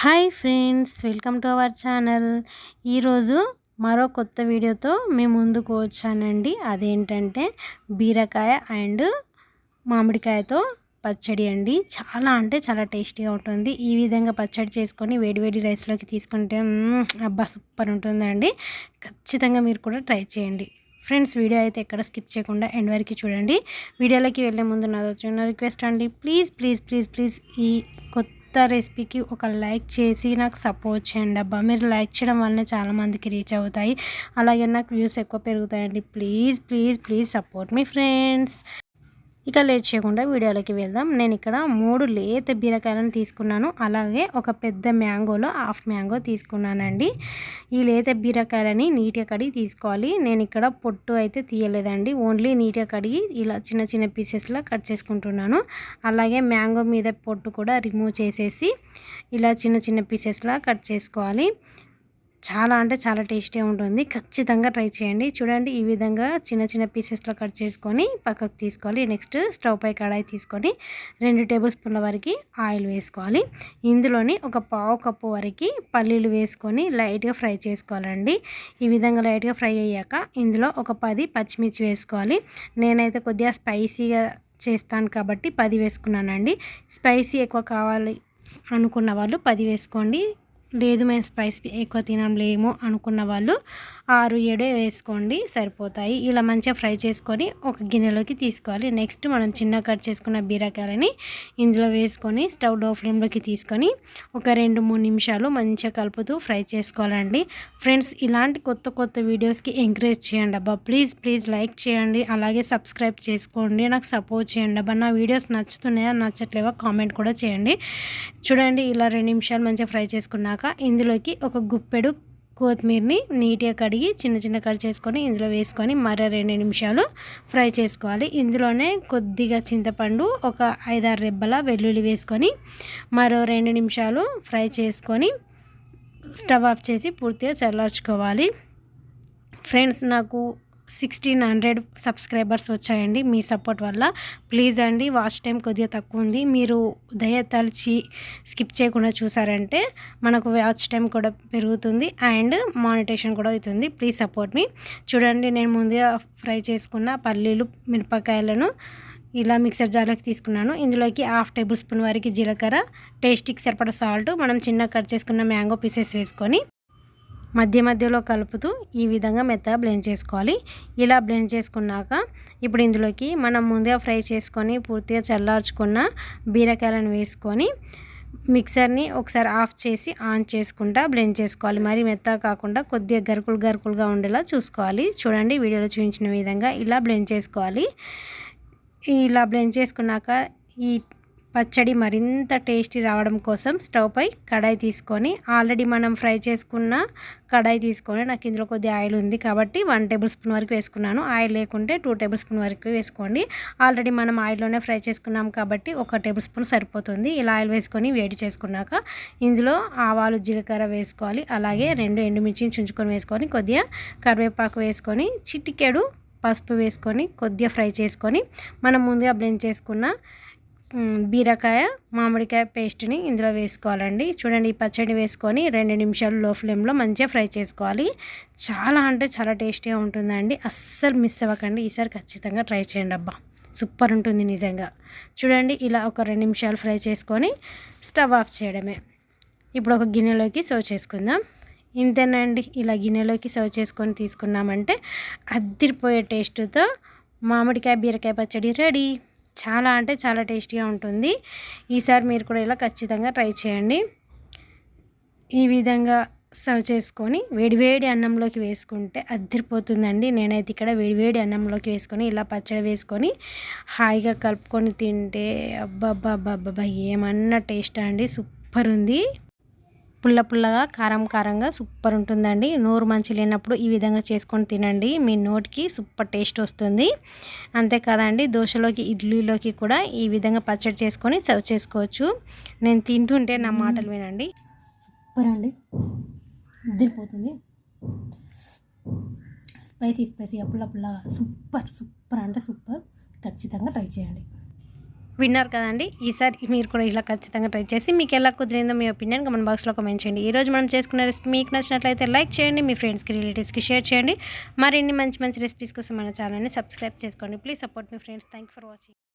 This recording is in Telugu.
Hi friends welcome to our channel. ఈరోజు మరో కొత్త వీడియోతో మేము ముందుకు వచ్చానండి. అదేంటంటే బీరకాయ అండ్ మామిడికాయతో పచ్చడి అండి. చాలా అంటే చాలా టేస్టీగా ఉంటుంది. ఈ విధంగా పచ్చడి చేసుకొని వేడివేడి రైస్లోకి తీసుకుంటే అబ్బా సూపర్ ఉంటుందండి. ఖచ్చితంగా మీరు కూడా ట్రై చేయండి. ఫ్రెండ్స్ వీడియో అయితే ఎక్కడ స్కిప్ చేయకుండా ఎండ్ వరకు చూడండి. వీడియోలోకి వెళ్ళే ముందు నాదో చిన్న రిక్వెస్ట్ అండి. ప్లీజ్ ప్లీజ్ ప్లీజ్ ప్లీజ్ ఈ కొత్త కొత్త రెసిపీకి ఒక లైక్ చేసి నాకు సపోర్ట్ చేయండి అబ్బా. మీరు లైక్ చేయడం వల్లనే చాలామందికి రీచ్ అవుతాయి. అలాగే నాకు వ్యూస్ ఎక్కువ పెరుగుతాయండి. ప్లీజ్ ప్లీజ్ ప్లీజ్ సపోర్ట్ మీ ఫ్రెండ్స్. ఇక లేట్ చేయకుండా వీడియోలోకి వెళ్దాం. నేను ఇక్కడ మూడు లేత బీరకాయలను తీసుకున్నాను. అలాగే ఒక పెద్ద మ్యాంగోలో హాఫ్ మ్యాంగో తీసుకున్నానండి. ఈ లేత బీరకాయలని నీట్గా కడిగి తీసుకోవాలి. నేను ఇక్కడ పొట్టు అయితే తీయలేదండి. ఓన్లీ నీట్గా కడిగి ఇలా చిన్న చిన్న పీసెస్లో కట్ చేసుకుంటున్నాను. అలాగే మ్యాంగో మీద పొట్టు కూడా రిమూవ్ చేసేసి ఇలా చిన్న చిన్న పీసెస్లా కట్ చేసుకోవాలి. చాలా అంటే చాలా టేస్టీ ఉంటుంది. ఖచ్చితంగా ట్రై చేయండి. చూడండి ఈ విధంగా చిన్న చిన్న పీసెస్లో కట్ చేసుకొని పక్కకు తీసుకోవాలి. నెక్స్ట్ స్టవ్ పై కడాయి తీసుకొని రెండు టేబుల్ స్పూన్ల వరకు ఆయిల్ వేసుకోవాలి. ఇందులోని ఒక పావు కప్పు వరకు పల్లీలు వేసుకొని లైట్గా ఫ్రై చేసుకోవాలండి. ఈ విధంగా లైట్గా ఫ్రై అయ్యాక ఇందులో ఒక పది పచ్చిమిర్చి వేసుకోవాలి. నేనైతే కొద్దిగా స్పైసీగా చేస్తాను కాబట్టి పది వేసుకున్నానండి. స్పైసీ ఎక్కువ కావాలి అనుకున్న వాళ్ళు పది వేసుకోండి. లేదు మేము స్పైస్ ఎక్కువ తినలేము అనుకున్న వాళ్ళు ఆరు ఏడు వేసుకోండి సరిపోతాయి. ఇలా మంచిగా ఫ్రై చేసుకొని ఒక గిన్నెలోకి తీసుకోవాలి. నెక్స్ట్ మనం చిన్న కట్ చేసుకున్న బీరకాయలని ఇందులో వేసుకొని స్టవ్ డో ఫ్లేమ్లోకి తీసుకొని ఒక రెండు మూడు నిమిషాలు మంచిగా కలుపుతూ ఫ్రై చేసుకోవాలండి. ఫ్రెండ్స్ ఇలాంటి కొత్త కొత్త వీడియోస్కి ఎంకరేజ్ చేయండి అబ్బా. ప్లీజ్ ప్లీజ్ లైక్ చేయండి. అలాగే సబ్స్క్రైబ్ చేసుకోండి. నాకు సపోర్ట్ చేయండి అబ్బా. నా వీడియోస్ నచ్చుతున్నాయా నచ్చట్లేవా కామెంట్ కూడా చేయండి. చూడండి ఇలా రెండు నిమిషాలు మంచిగా ఫ్రై చేసుకున్నాక ఇందులోకి ఒక గుప్పెడు కొత్తిమీరని నీట్గా కడిగి చిన్న చిన్న కట్ చేసుకొని ఇందులో వేసుకొని మరో రెండు నిమిషాలు ఫ్రై చేసుకోవాలి. ఇందులోనే కొద్దిగా చింతపండు ఒక ఐదారు రెబ్బల వెల్లుల్లి వేసుకొని మరో రెండు నిమిషాలు ఫ్రై చేసుకొని స్టవ్ ఆఫ్ చేసి పూర్తిగా చల్లార్చుకోవాలి. ఫ్రెండ్స్ నాకు సిక్స్టీన్ హండ్రెడ్ సబ్స్క్రైబర్స్ వచ్చాయండి మీ సపోర్ట్ వల్ల. ప్లీజ్ అండి వాచ్ టైం కొద్దిగా తక్కువ ఉంది. మీరు దయ తలిచి స్కిప్ చేయకుండా చూసారంటే మనకు వాచ్ టైం కూడా పెరుగుతుంది అండ్ మానిటేషన్ కూడా అవుతుంది. ప్లీజ్ సపోర్ట్ మీ. చూడండి నేను ముందుగా ఫ్రై చేసుకున్న పల్లీలు మిరపకాయలను ఇలా మిక్సర్ జార్లోకి తీసుకున్నాను. ఇందులోకి హాఫ్ టేబుల్ స్పూన్ వరకు జీలకర్ర టేస్ట్కి సరిపడ సాల్ట్ మనం చిన్న కట్ చేసుకున్న మ్యాంగో పీసెస్ వేసుకొని మధ్య మధ్యలో కలుపుతూ ఈ విధంగా మెత్తగా బ్లెండ్ చేసుకోవాలి. ఇలా బ్లెండ్ చేసుకున్నాక ఇప్పుడు ఇందులోకి మనం ముందుగా ఫ్రై చేసుకొని పూర్తిగా చల్లార్చుకున్న బీరకాయలను వేసుకొని మిక్సర్ని ఒకసారి ఆఫ్ చేసి ఆన్ చేసుకుంటా బ్లెండ్ చేసుకోవాలి. మరి మెత్తగా కాకుండా కొద్దిగా గరుకులు గరుకులుగా ఉండేలా చూసుకోవాలి. చూడండి వీడియోలో చూపించిన విధంగా ఇలా బ్లెండ్ చేసుకోవాలి. ఇలా బ్లెండ్ చేసుకున్నాక ఈ పచ్చడి మరింత టేస్టీ రావడం కోసం స్టవ్ పై కడాయి తీసుకొని ఆల్రెడీ మనం ఫ్రై చేసుకున్న కడాయి తీసుకొని నాకు ఇందులో కొద్దిగా ఆయిల్ ఉంది కాబట్టి వన్ టేబుల్ స్పూన్ వరకు వేసుకున్నాను. ఆయిల్ లేకుంటే టూ టేబుల్ స్పూన్ వరకు వేసుకోండి. ఆల్రెడీ మనం ఆయిల్లోనే ఫ్రై చేసుకున్నాం కాబట్టి ఒక టేబుల్ స్పూన్ సరిపోతుంది. ఇలా ఆయిల్ వేసుకొని వేడి చేసుకున్నాక ఇందులో ఆవాలు జీలకర్ర వేసుకోవాలి. అలాగే రెండు ఎండుమిర్చిని చుంచుకొని వేసుకొని కొద్దిగా కరివేపాకు వేసుకొని చిటికెడు పసుపు వేసుకొని కొద్దిగా ఫ్రై చేసుకొని మనం ముందుగా బ్లెండ్ చేసుకున్న బీరకాయ మామిడికాయ పేస్ట్ని ఇందులో వేసుకోవాలండి. చూడండి ఈ పచ్చడి వేసుకొని రెండు నిమిషాలు లో ఫ్లేమ్లో మంచిగా ఫ్రై చేసుకోవాలి. చాలా అంటే చాలా టేస్టీగా ఉంటుందండి. అస్సలు మిస్ అవ్వకండి. ఈసారి ఖచ్చితంగా ట్రై చేయండి అబ్బా. సూపర్ ఉంటుంది నిజంగా. చూడండి ఇలా ఒక రెండు నిమిషాలు ఫ్రై చేసుకొని స్టవ్ ఆఫ్ చేయడమే. ఇప్పుడు ఒక గిన్నెలోకి సర్వ్ చేసుకుందాం. ఇంతేనండి ఇలా గిన్నెలోకి సర్వ్ చేసుకొని తీసుకున్నామంటే అద్దిరిపోయే టేస్ట్తో మామిడికాయ బీరకాయ పచ్చడి రెడీ. చాలా అంటే చాలా టేస్టీగా ఉంటుంది. ఈసారి మీరు కూడా ఇలా ఖచ్చితంగా ట్రై చేయండి. ఈ విధంగా సర్వ్ చేసుకొని వేడివేడి అన్నంలోకి వేసుకుంటే అద్దరిపోతుందండి నేనైతే ఇక్కడ వేడివేడి అన్నంలోకి వేసుకొని ఇలా పచ్చడి వేసుకొని హాయిగా కలుపుకొని తింటే అబ్బబ్బా ఏమన్నా టేస్ట్ అండి. సూపర్ ఉంది. పుల్ల పుల్లగా కారం కారంగా సూపర్ ఉంటుందండి. నోరు మంచి లేనప్పుడు ఈ విధంగా చేసుకొని తినండి. మీ నోటికి సూపర్ టేస్ట్ వస్తుంది. అంతేకాదండి దోశలోకి ఇడ్లీలోకి కూడా ఈ విధంగా పచ్చడి చేసుకొని సర్వ్ చేసుకోవచ్చు. నేను తింటుంటే నా మాటలు వినండి. సూపర్ అండి. ఉద్దిరిపోతుంది స్పైసీ స్పైసీ పుల్ల పుల్లగా సూపర్ సూపర్ అంటే సూపర్. ఖచ్చితంగా ట్రై చేయండి. విన్నారు కదండి. ఈసారి మీరు కూడా ఇలా ఖచ్చితంగా ట్రై చేసి మీకు ఎలా కుదిరిందో మీ ఒపీనియన్ కమెంట్ బాక్స్లో కమెంట్ చేయండి. ఈ రోజు మనం చేసుకున్న రెసిపీ మీకు నచ్చినట్లయితే లైక్ చేయండి మీ ఫ్రెండ్స్కి రిలేటివ్స్కి షేర్ చేయండి. మరిన్ని మంచి మంచి రెసిపీస్ కోసం మన ఛానల్ని సబ్స్క్రైబ్ చేసుకోండి. ప్లీజ్ సపోర్ట్ మీ ఫ్రెండ్స్ థ్యాంక్ ఫర్ వాచింగ్